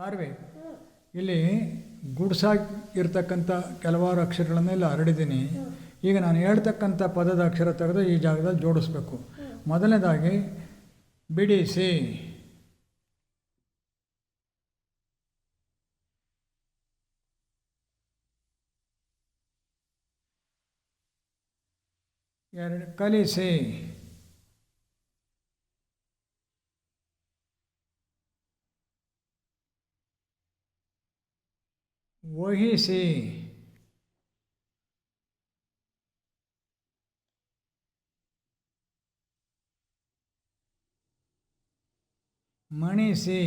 ಕಾರ್ವೆ ಇಲ್ಲಿ ಗುಡ್ಸಾಗಿ ಇರ್ತಕ್ಕಂಥ ಕೆಲವಾರು ಅಕ್ಷರಗಳನ್ನೆಲ್ಲ ಹರಡಿದ್ದೀನಿ. ಈಗ ನಾನು ಹೇಳ್ತಕ್ಕಂಥ ಪದದ ಅಕ್ಷರ ತೆಗೆದು ಈ ಜಾಗದಲ್ಲಿ ಜೋಡಿಸ್ಬೇಕು. ಮೊದಲನೇದಾಗಿ ಬಿಡಿಸಿ ಎರಡು ಕಲಿಸಿ. वहीं से मणि से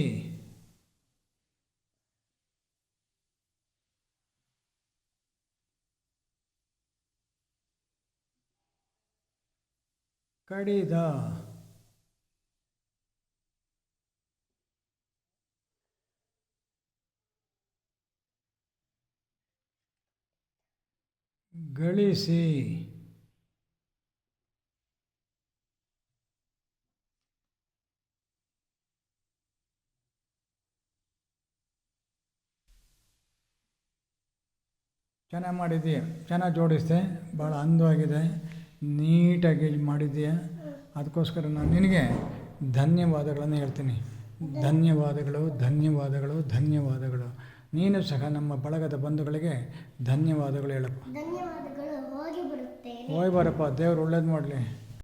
कड़ी दा ಗಳಿಸಿ. ಚೆನ್ನಾಗಿ ಮಾಡಿದ್ದೀಯ ಚೆನ್ನಾಗಿ ಜೋಡಿಸಿದೆ? ಭಾಳ ಅಂದವಾಗಿದೆ. ನೀಟಾಗಿ ಮಾಡಿದ್ದೀಯ ಅದಕ್ಕೋಸ್ಕರ ನಾನು ನಿನಗೆ ಧನ್ಯವಾದಗಳನ್ನು ಹೇಳ್ತೀನಿ. ಧನ್ಯವಾದಗಳು ಧನ್ಯವಾದಗಳು ಧನ್ಯವಾದಗಳು. ನೀನು ಸಹ ನಮ್ಮ ಬಳಗದ ಬಂಧುಗಳಿಗೆ ಧನ್ಯವಾದಗಳು ಹೇಳಪ್ಪ. ಧನ್ಯವಾದಗಳು ಹೋಗಿ ಬರುತ್ತೇನೆ. ಹೋಗಿ ಬಾರಪ್ಪ ದೇವ್ರು ಒಳ್ಳೇದು ಮಾಡಲಿ.